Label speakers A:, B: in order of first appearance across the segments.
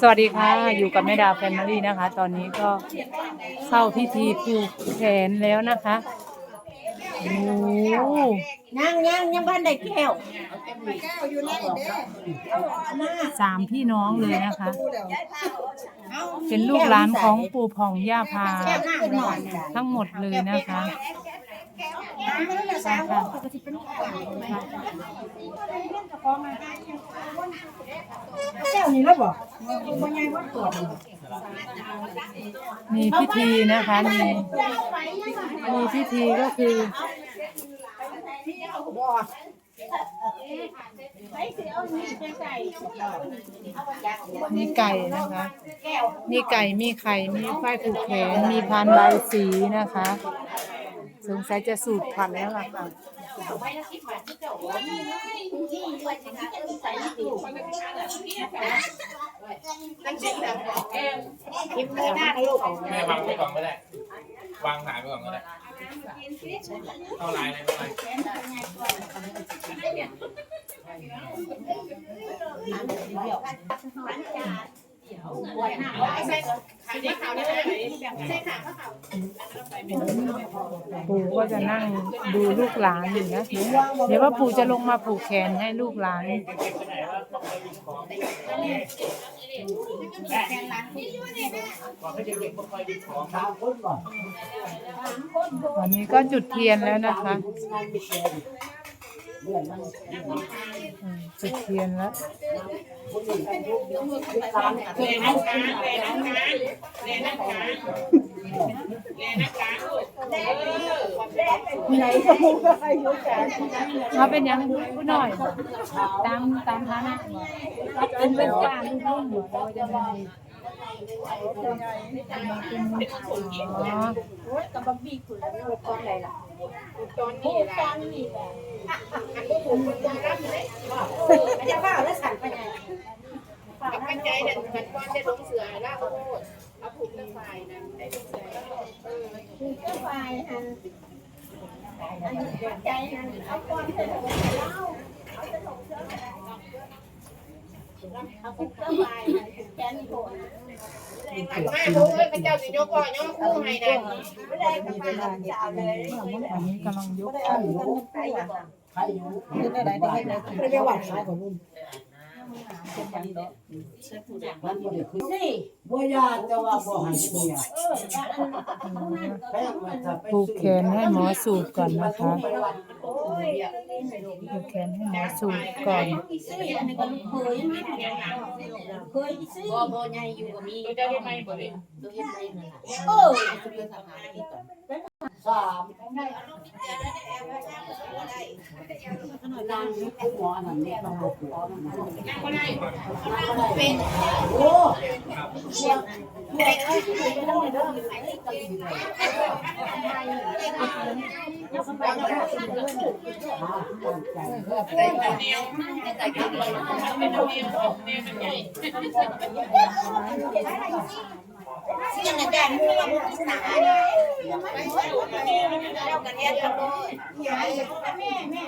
A: สวัสดีค่ะ อยู่กับแม่ดาวแฟมิลี่นะคะ ตอนนี้ก็เข้าพิธีผูกแขนแล้วนะคะโอ้โห
B: ยังยังยังบ้านได้แก้ว
A: สามพี่น้องเลยนะคะ เป็นลูกหลานของปู่ผ่องย่าพา ทั้งหมดเลยนะคะ
B: แก้วนี่แล้วบอกว่าไงว่าตรวจ
A: มีพิธีนะคะมีมีพิธีก็คือมีไก่นะคะ มีไก่ มีไข่ มีฝ้ายผูกแขน มีพานใบสีนะคะ สงสัยจะสูตรผัดแล้วล่ะค่ะ
B: กินไม่ได้ลูก
C: แม่วางไว้ก่อนก็ได้ วางสายไว้ก่อนก็ได้เข้าไลน์เลยเข้าไลน์
A: ปู่ก็จะนั่งดูลูกหลานอยู่นะ เดี๋ยวว่าปู่จะลงมาผูกแขนให้ลูกหลาน วันนี้ก็จุดเทียนแล้วนะคะ อืมจุดเทียนแล้ว
B: ไหนจะพูดอะไรอยู่แก
A: เขาเป็นยังผู้หน่อย ตามตามฐานะเป็นลูกป้าลูกลุงหัวเราจะไม่มีอ๋อ
B: โอ้ยกับบะบี้คุณลูกตอนไหนล่ะ ตอนนี้ตอนนี้แหละจะบ้าแล้วสั่นไปไง
D: ปัจจัยนั่นมันก้อนได้ลงเสือล่าโอ้เอาผูกเรื่องไฟนั่นได้ลงเสือแล้วเออ
B: คือเจ้าไฟหันอันใจหันเอาก้อนเสร็จแล้วเอา เอาคุกเจ้าไฟแกนโผล่
D: อันมาทุกเลยพระเจ้าสิโยกก่อนโยกคู่ให้นั่น
B: ไม่ได้ประมาจะเอาเลย
A: อันนี้กำลังยก
B: ไม่ได้หวัดขาองนุ่มนี่
E: บ่ยากแต่ว่าบ่ให้เมียแป้งมาถ้าไป
A: ผูกแขนให้หมอสูตรก่อนนะคะ
B: โอ้ย
A: ผูกแขนให้หมอสูตรก่อน
B: ซื้ออันนี้ก็ลูกเคยมาเคยซื้อ
D: บ่บ่ใหญ่อยู่ก็มีตัวเฮ็ดไม่บ่เลยตัวเฮ็ดไม่นั่นล่ะ
B: เออ
D: ตัวเฮ็ดทหารนี่ก่อน
E: สามนางนี่คุณหมอนั่นเนี่ยต้องบอกหมอนั่น
D: ยังบ่ได้
E: เป็นโอ้
D: เป็นเอาเองออกแน่มัน ใหญ่
B: ซื้ออันนี้กันมือมือหนาเนี่ยเรากันเนี่ยเราแม่แม่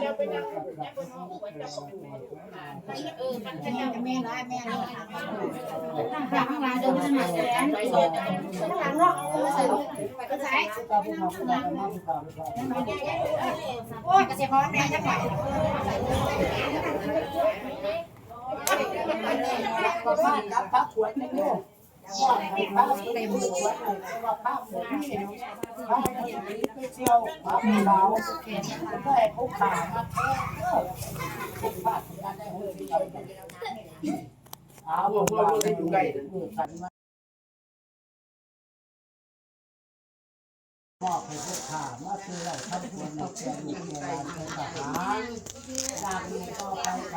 D: เดี๋ยวไปนั่งยังบ่นอนหัวจับเออมันจะยัง
B: แม่ร้ายแม่ร้ายข้างหลังเดินข้างหลังแสนข้างหลังเนาะใส่ก็ใส่
E: ตาผู้เขาผู้ใดก็มาผู้เขาผู้เขา
B: โอ้ยกระเสียพร้อมแม่จะไป
E: ก็มากับพระขวดนี่เนี่ว่าให้พระเต็มขวเลยว่าพระหมดนี่พระนี่ไปเที่ยวพระผู้เขาก็ให้ผู้ขามาเที่ยวผู้าทำงานได้หัวที่เขาเอาบอกว่าเราอยู่ใกล้กันมอบให้ผู้ขามาซื้อเราทำควรในแก่ลูกแก่หลานเป็นทหารดาบนี้ต่อไปกับเป็นก็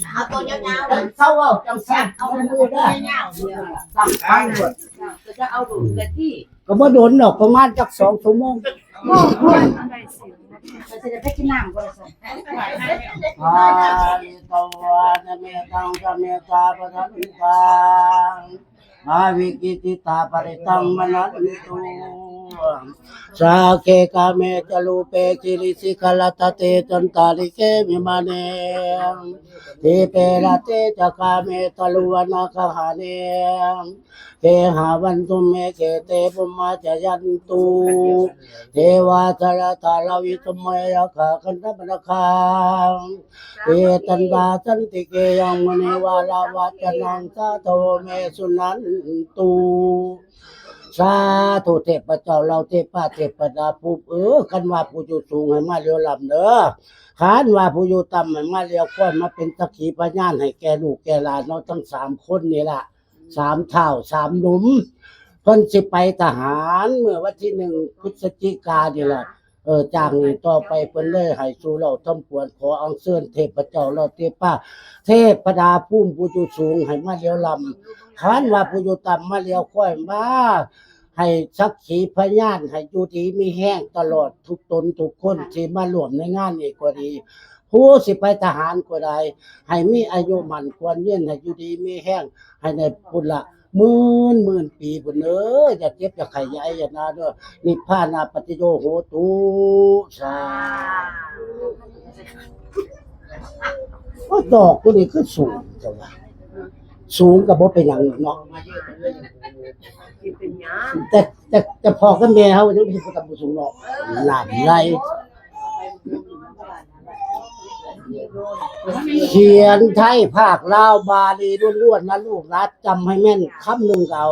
E: เอะแยะตลอดทุกคนทุกคนมาบ้านแค่เก้า
B: เอาตัวยาวๆ
E: เดินเข้าเอาจังแซ่บเอามือได้สั่งไปหมด
B: จะเอาดูกันที่
E: ก็บ่โดนดอกประมาณจักสองชั่วโมง
B: จะจะไปกินน้ำก็ได้
E: อาลิตวานะเมตังสะเมตาปะทันตังอาวิกิติตาปริตังมนันตุ สาเคกาเมจลูเปกิริสิกลตเตจันตาลิเกมิมาเนเทเประเตจกาเมตลุวนาคหาเนเทหาวันตุเมเกเตปุมาจยันตุเทวาตระตาลาวิตุเมยะขาคันธปนะคังเอตันดาสันติเกยังมณีวาลาวัจนังสาโทเมสุนันตุ สาธุเทพเจ้าเราเทพเทพดาผู้เออคันว่าผู้อยู่สูงให้มาเรียวลำเด้อขานว่าผู้อยู่ต่ำให้มาเรียวค่อยมาเป็นตะขีพยานให้แกลูกแกหลานเราทั้งสามคนนี่ล่ะสามเท่าสามหนุ่มเพิ่นสิไปทหารเมื่อวันที่หนึ่งพฤศจิกานี่แหละ เออจากนี้ต่อไปเพิ่นเลยให้สู่เราทำปวนขออังเชิญเทพเจ้าเราเทพาเทพดาภูมิผู้อยู่สูงให้มาเลี้ยวลำขานว่าผู้อยู่ต่ำมาเลี้ยวค่อยมาให้สักขีพยานให้อยู่ดีมีแห้งตลอดทุกตนทุกคนที่มาร่วมในงานนี้ก็ดีผู้สิไปทหารก็ได้ให้มีอายุมันควรเยืนให้อยู่ดีมีแห้งให้ในพุทธละ หมื่นหมื่นปีพุ่นเอ้ยอย่าเจ็บอย่าไข้อย่าไออย่านาเด้อนิพพานาปฏิโยโหตุสาก็ดอกตัวนี้คือสูงจังวะสูงกับบ่เป็นหยังเนาะแต่แต่แต่พอกับแม่เฮายังสิบ่กับบ่สูงเนาะหลานไร เขียนไทยภาคลาวบาลีล้วนๆนะลูกรัดจำให้แม่นคำหนึ่งเอา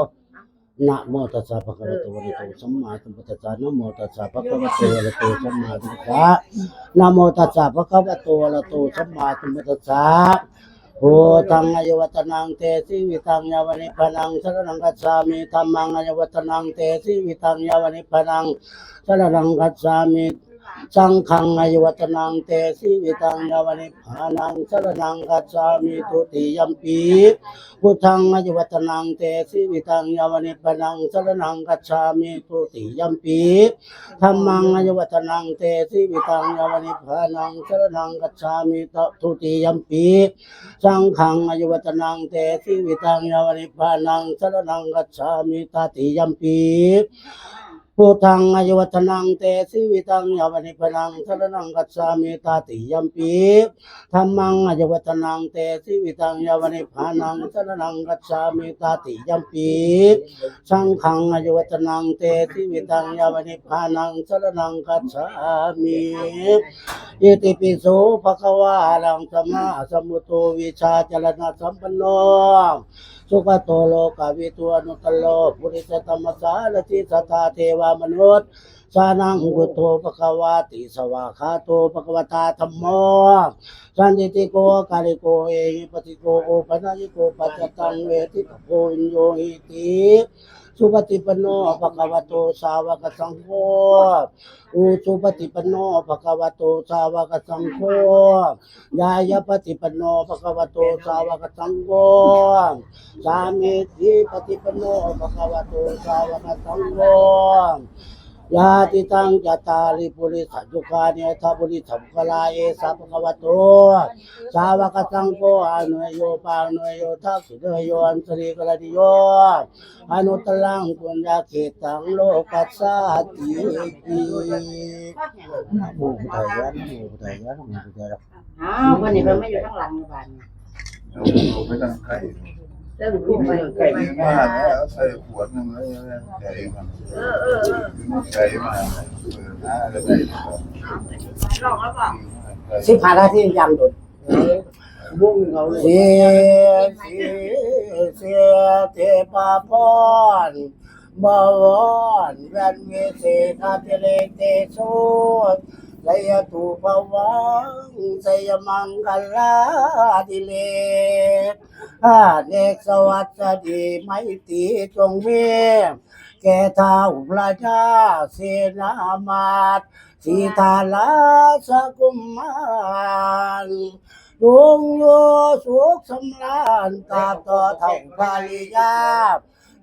E: นะโมตัสสะภะคะวะโตอะระหะโตสัมมาสัมพุทธัสสะนะโมตัสสะภะคะวะโตอะระหะโตสัมมาสัมพุทธัสสะนะโมตัสสะภะคะวะโตอะระหะโตสัมมาสัมพุทธัสสะโอตังอายวัตนังเตสิวิตังยาวนิพนังสรนังกัจฉามิธัมมังอายวัตนังเตสิวิตังยาวนิพพนังสรนังกัจฉามิ สังฆังอายุวัตนังเตสิวิตังยาวนิพพนังสรนังกัจฉามิทุติยัมปีพุทธังอยุวัตนังเตสิวิตังยาวนิพพนังสรนังกัจฉามิทุติยัมปีธัมมังอยุวัตนังเตสิวิตังยาวนิพพนังสรนังกัจฉามิทุติยัมปีสังฆังอยุวัตนังเตสิวิตังยาวนิพพนังสรนังกัจฉามิตติยัมปี พุทธังอายุวัตนังเตสิวิตังยาวนิพนังสรนังกัจฉามิตาติยัมปีธรรมังอจวัตนังเตสิวิตังยาวนิพานังสรนังกัจฉามิตาติยัมปีสังฆังอจวัตนังเตสิวิตังยาวนิพพานังสรนังกัจฉามิอิติปิโสภะคะวะอะระหังสัมมาสัมพุทโธวิชาจรณะสัมปันโน สุขโตโลกาวิตัวนุตโลปุริสตัมมสารติสัทาเทวามนุษย์สานังกุโตภะควาติสวาคาโตภะควตาธรรมโมสันติโกกาลิโกเอหิปติโกโอปัญญิโกปัจจตังเวทิตโกอินโยหิติ สุปฏิปันโนภะคะวะโตสาวกสังโฆอุสุปฏิปันโนภะคะวะโตสาวกสังโฆยายปฏิปันโนภะคะวะโตสาวกสังโฆสามีทิปฏิปันโนภะคะวะโตสาวกสังโฆ ยาติตังจตาริปุริสัจจุคาเนทับุริสัมภลาเอสัพพะวะโตสาวกสังโฆอนุโยปานุโยทักขิเดโยอันสริกลติโยอนุตลังปุญญาเขตังโลกัสสาติตินะโมพุทธายะนะโมพุทธายะนะโมพุทธายะ
B: อ้าววันนี้เราไม่อยู่ข้างหลังบ้าน
F: เอาไปตั้งไก่
B: เริ่มพูดไป
F: ไก่ดีมากแล้วใส่ขวดหนึงแล้วไก่มันไก่มาเปิดหน้าแล้วไก่
B: ลองแล้วบอก
E: สิบห้านาทียังโดดวงเขาเลยเสียเสียเสียเทปาพรบวรแวนเวเสนาเทเลเตโสไสยตุภวังไสยมังกลาดิเลก อาเนกสวัสดีไม่ตีจงเวแก่ท้าพระเจ้าเสนามาตสีตาลาสกุมมารดวงโยสุขสำราญตาต่อท่าภาริยา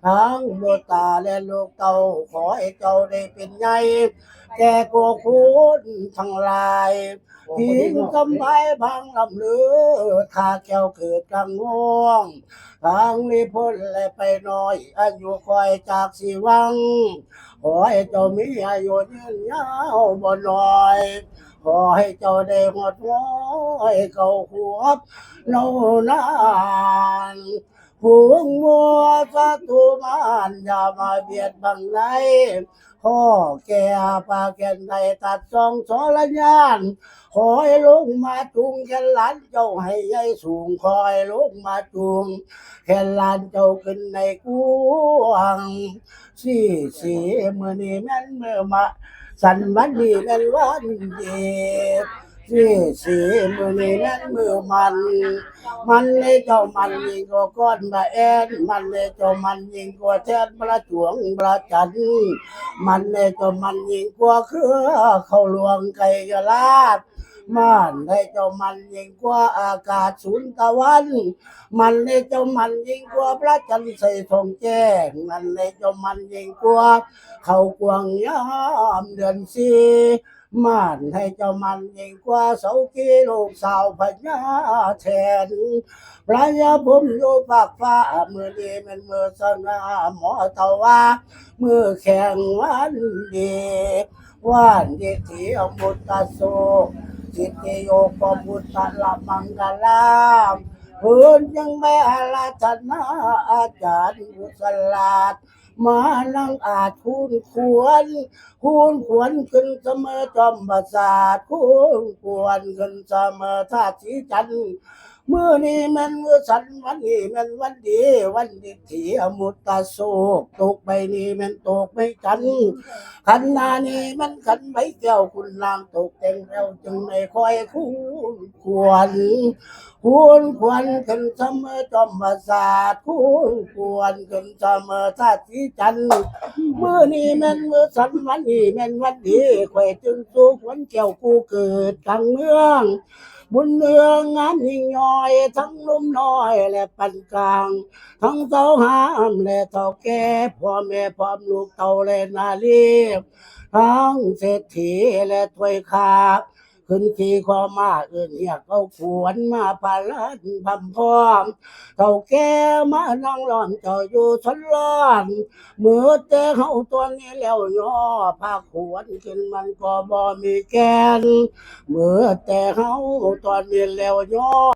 E: ทั้งโบตาและลูกเต่าขอให้เจ้าได้เป็นใหญ่ แก่กวคุณทั้งหลายพิงกำไบพังลำเลือข้าแก้วเกิดกลางง่วงทางนี้พ้นและไปน้อย อายุคอยจากสีวัง ขอให้เจ้ามีอายุยืนยาวบ่น้อยขอให้เจ้าได้หมดว้อยเก่าขวบโนนาน ผู้มัวสัตุมานอย่ามาเบียดบังไรข้อแก่ปากแก่นใดตัดสองสรญานคอยลงมาจุงแค่หลานเจ้าให้ใหญ่สูงคอยลงมาจุงแค่หลานเจ้าขึ้นในกวงสีสีมือนี้แม่นมือมาสันวันนี้แม่นวันเดี สีสีมือนี้แม่นมือมัน มันเลยเจ้ามันยิงกว่าก้อนบาแอนมันเลยเจ้ามันยิงกว่าแทนประจวงประจัน มันเลยเจ้ามันยิงกว่าเครือเข้าหลวงไก่กะลาดมันให้เจ้ามันยิ่งกว่าอากาศศูนตะวัน มันให้เจ้ามันยิ่งกว่าพระจันทร์ใส่ทองแจ้งมันให้เจ้ามันยิ่งกว่าเขากวางยามเดือนสี มันให้เจ้ามันยิ่งกว่าเสากีลูกสาวพญาแทนพระยาผมอยู่ปากฟ้ามือดีเป็นมือสนาหมอตว่า มือแข่งวันดีวันดีที่อมุตตะโซสิทธิโยปพุทธละมังกลามพื้นยังไม่อาราธนาอาจารย์กุศลาด มานั่งอาจคุณควรคุณควรขึ้นเสมอจอมประสาทคุณควรขึ้นเสมอท่าสีจันทร์ มื่อนี้มันมือสันวันนี้มันวันดีวันดีที่อมุตตะโศกตกไปนี้มันตกไม่จันขันนานี้มันขันใบแก้วคุณนางตกแต่งแล้วจึงไม่คอยคู่ควรควรควรขึ้นเสมอจอมประสาทควรควรขึ้นเสมอท่าสีจันทร์มือนี้ม่นมือสันวันนี้ม่นวันดีไข่จึงสู้ขวัญแก้วกูเกิดกลางเมือง บุญเมืองงานยิ่งย่อย ทั้งนุ่มน้อยและปันกลาง ทั้งเต้าหามและเต้าแก่พ่อแม่พร้อมลูกเต้าและนาลีทั้งเศรษฐีและถวยคา ขึ้นขี่ขอมาเอื่นเรียกเขาขวนมาพาลันพำพร้อมเท่าแก่มานั่งล้อนเจ้าอยู่ชนล้อนเมื่อแต่เขาตัวนี้แล้วย่อพาขวนกินมันก็บ่มีแกนเมื่อแต่เขาตัวนี้แล้วย่อ